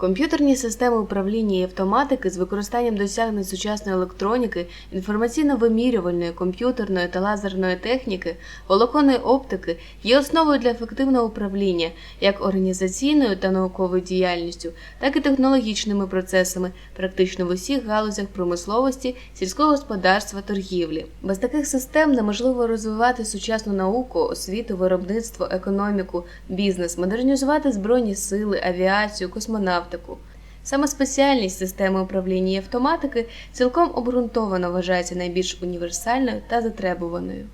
Комп'ютерні системи управління і автоматики з використанням досягнень сучасної електроніки, інформаційно-вимірювальної, комп'ютерної та лазерної техніки, волоконної оптики є основою для ефективного управління як організаційною та науковою діяльністю, так і технологічними процесами, практично в усіх галузях промисловості, сільського господарства, торгівлі. Без таких систем неможливо розвивати сучасну науку, освіту, виробництво, економіку, бізнес, модернізувати збройні сили, авіацію, космонавтику. Саме спеціальність системи управління і автоматики цілком обґрунтовано вважається найбільш універсальною та затребуваною.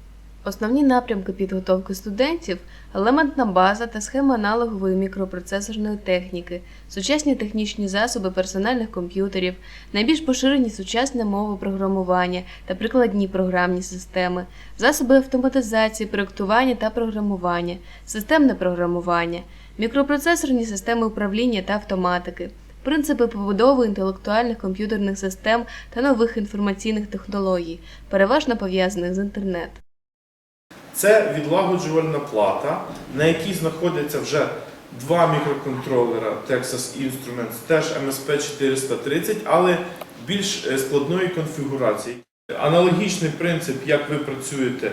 Основні напрямки підготовки студентів елементна база та схема аналогової мікропроцесорної техніки, сучасні технічні засоби персональних комп'ютерів, найбільш поширені сучасні мови програмування та прикладні програмні системи, засоби автоматизації, проєктування та програмування, системне програмування, мікропроцесорні системи управління та автоматики. Принципи побудови інтелектуальних комп'ютерних систем та нових інформаційних технологій, переважно пов'язаних з інтернетом. Це відлагоджувальна плата, на якій знаходяться вже два мікроконтролера Texas Instruments, теж MSP 430, але більш е, складної конфігурації. Аналогічний принцип, як ви працюєте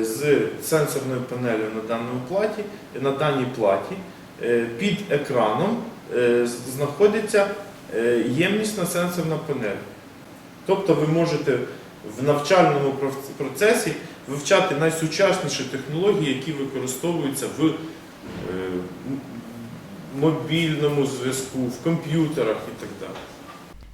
з сенсорною панелью на даному платі, на даній платі, е, під екраном е, знаходиться е, ємнісна сенсорна панель. Тобто ви можете в навчальному процесі вивчати найсучасніші технології, які використовуються в е, мобільному зв'язку, в комп'ютерах і так далі.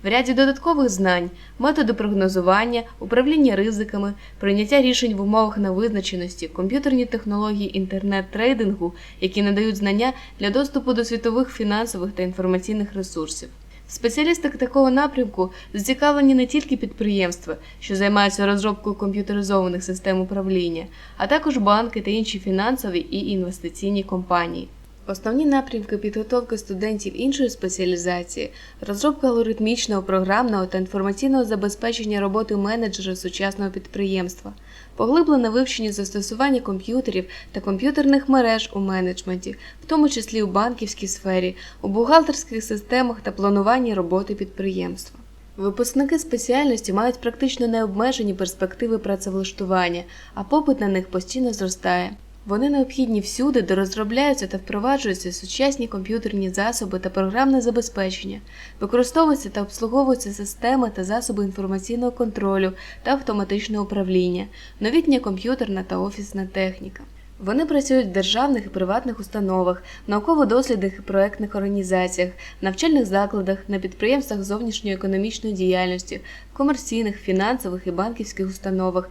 В ряді додаткових знань, методи прогнозування, управління ризиками, прийняття рішень в умовах невизначеності, комп'ютерні технології інтернет-трейдингу, які надають знання для доступу до світових фінансових та інформаційних ресурсів. Спеціалісти такого напрямку зацікавлені не тільки підприємства, що займаються розробкою комп'ютеризованих систем управління, а також банки та інші фінансові і інвестиційні компанії. Основні напрямки підготовки студентів іншої спеціалізації розробка алгоритмічного, програмного та інформаційного забезпечення роботи менеджера сучасного підприємства, поглиблене вивчення застосування комп'ютерів та комп'ютерних мереж у менеджменті, в тому числі у банківській сфері, у бухгалтерських системах та плануванні роботи підприємства. Випускники спеціальності мають практично необмежені перспективи працевлаштування, а попит на них постійно зростає. Вони необхідні всюди, де розробляються та впроваджуються сучасні комп'ютерні засоби та програмне забезпечення, використовуються та обслуговуються системи та засоби інформаційного контролю та автоматичного управління, новітня комп'ютерна та офісна техніка. Вони працюють в державних і приватних установах, науково-дослідних і проектних організаціях, навчальних закладах, на підприємствах зовнішньої економічної діяльності, комерційних, фінансових і банківських установах,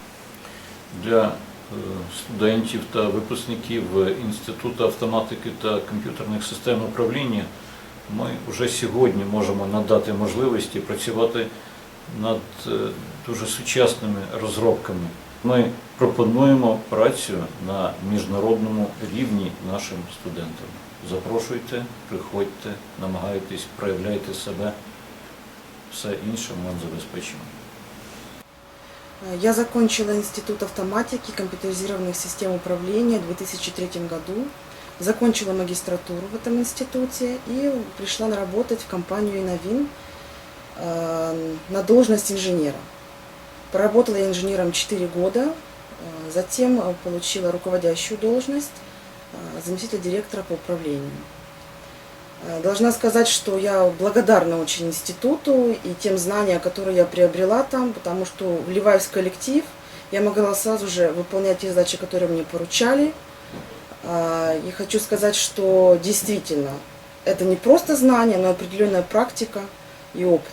для студентів та випускників Інституту автоматики та комп'ютерних систем управління ми вже сьогодні можемо надати можливості працювати над е, дуже сучасними розробками. Ми пропонуємо працю на міжнародному рівні нашим студентам. Запрошуйте, приходьте, намагайтесь, проявляйте себе. Все інше ми забезпечимо. Я закончила Институт автоматики компьютеризированных систем управления в 2003 году. Закончила магистратуру в этом институте и пришла работать в компанию «Иновин» э, на должность инженера. Проработала я инженером 4 года, э, затем получила руководящую должность э, заместителя директора по управлению. Э, Должна сказать, что я благодарна очень институту и тем знаниям, которые я приобрела там, потому что, вливаясь в коллектив, я могла сразу же выполнять те задачи, которые мне поручали. А, И хочу сказать, что действительно это не просто знания, но определенная практика и опыт.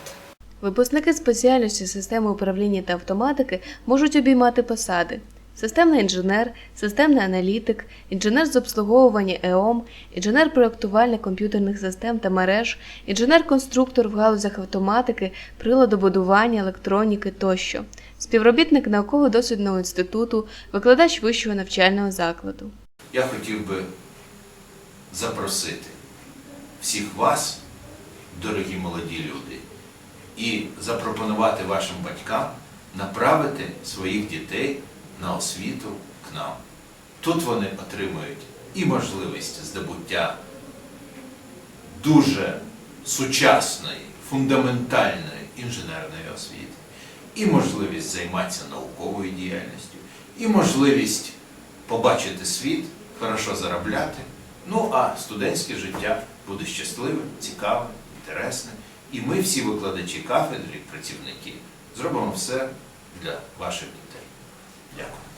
Випускники спеціальності системи управління та автоматики можуть обіймати посади: системний інженер, системний аналітик, інженер з обслуговування ЕОМ, інженер-проєктувальник комп'ютерних систем та мереж, інженер-конструктор в галузях автоматики, приладобудування, електроніки тощо, співробітник науково-дослідного інституту, викладач вищого навчального закладу. Я хотів би запросити всіх вас, дорогі молоді люди, і запропонувати вашим батькам направити своїх дітей на освіту к нам. Тут вони отримують і можливість здобуття дуже сучасної, фундаментальної інженерної освіти, і можливість займатися науковою діяльністю, і можливість побачити світ, хорошо заробляти. Ну а студентське життя буде щасливим, цікавим, інтересним. І ми, всі викладачі кафедри, працівники, зробимо все для ваших дітей. Yeah.